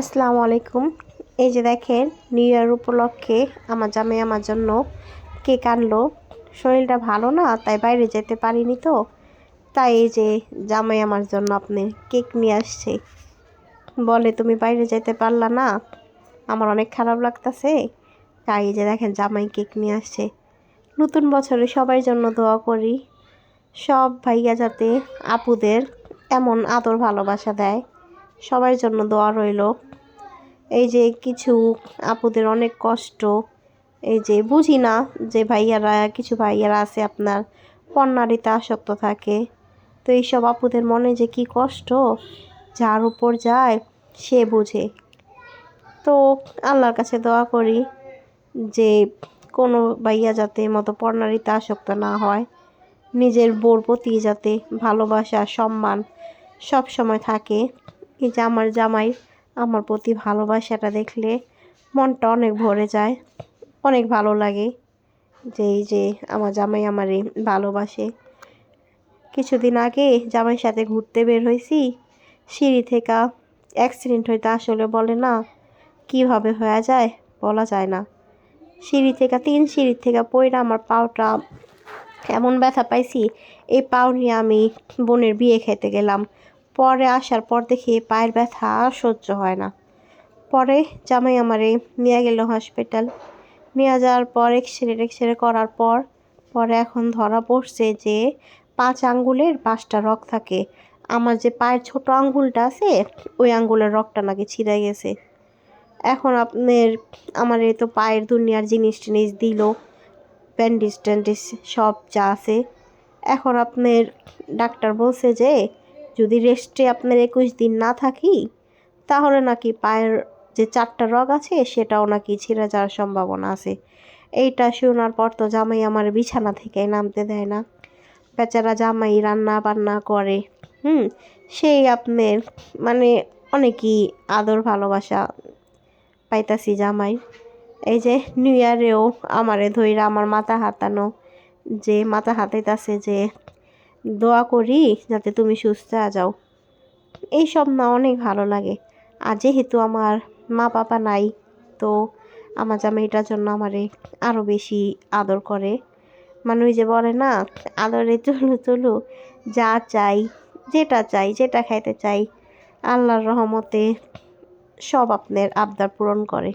আসসালামু আলাইকুম। এই যে দেখেন নিউ ইয়ার উপলক্ষে আমার জামাই আমার জন্য কেক আনলো। শরীরটা ভালো না, তাই বাইরে যেতে পারিনি তো। তাই এই যে জামাই আমার জন্য আপনি কেক নিয়ে আসছে। বলে, তুমি বাইরে যেতে পারলা না, আমার অনেক খারাপ লাগতেছে। তাই এই যে দেখেন, জামাই কেক নিয়ে আসছে। নতুন বছরে সবার জন্য দোয়া করি, সব ভাইয়া যাতে আপুদের এমন আদর ভালোবাসা দেয়। সবার জন্য দোয়া রইল। এই যে কিছু আপুদের অনেক কষ্ট। এই যে বুঝি না যে ভাইয়ারা, কিছু ভাইয়ারা আছে আপনার পণ্যারিতে আসক্ত থাকে। তো এইসব আপুদের মনে যে কি কষ্ট? যার উপর যায়, সে বুঝে। তো আল্লাহর কাছে দোয়া করি যে কোনো ভাইয়া যাতে মতো পণ্যারিতে আসক্ত না হয়। নিজের বোর প্রতি যাতে ভালোবাসা, সম্মান সব সময় থাকে। এই যে আমার জামাই আমার প্রতি ভালোবাসাটা দেখলে মনটা অনেক ভরে যায়, অনেক ভালো লাগে যে এই যে আমার জামাই আমারে ভালোবাসে। কিছুদিন আগে জামাইয়ের সাথে ঘুরতে বের হয়েছি, সিঁড়ি থেকে অ্যাক্সিডেন্ট হইতে আসলে বলে না, কীভাবে হয়ে যায়? বলা যায় না। সিঁড়ি থেকে, তিন সিঁড়ি থেকে পইরা আমার পাওটা এমন ব্যথা পাইছি, এই পাও নিয়ে আমি বোনের বিয়ে খেতে গেলাম। পরে আসার পর দেখি পায়ের ব্যথা সহ্য হয় না। পরে জামাই আমারে নিয়ে গেল হসপিটাল নিয়ে যাওয়ার পর এক্স রে টেক্স রে করার পর, পরে এখন ধরা পড়ছে যে পাঁচ আঙ্গুলের পাঁচটা রক থাকে। আমার যে পায়ের ছোট আঙ্গুলটা আছে, ওই আঙ্গুলের রকটা নাকি ছিঁড়ে গেছে। এখন আপনার আমার এই তো পায়ের দুনিয়ার জিনিস টিনিস দিল ব্যান্ডেজ ট্যান্ডেজ সব যা আছে। এখন আপনার ডাক্তার বলছে যে যদি রেস্টে আপনার একুশ দিন না থাকি, তাহলে নাকি পায়ের যে চারটা রগ আছে, সেটাও নাকি ছিঁড়ে যাওয়ার সম্ভাবনা আছে। এইটা শোনার পর তো জামাই আমার বিছানা থেকে নামতে দেয় না। বেচারা জামাই রান্না বান্না করে, হুম, সেই আপনার মানে অনেকই আদর ভালোবাসা পাইতাছি জামাই। এই যে নিউ ইয়ারেও আমারে ধইরা আমার মাথা হাতানো, যে মাথা হাতাইতাছে যে দোয়া করি যাতে তুমি সুস্থ যাও। এইসব না অনেক ভালো লাগে। আর যেহেতু আমার মা বাবা নাই, তো আমার জামাইটার জন্য আমারে আরও বেশি আদর করে। মানুষ যে বলে না আদরে চলু চলু যা চাই, যেটা চাই, যেটা খাইতে চাই, আল্লাহর রহমতে সব আপনার আবদার পূরণ করে।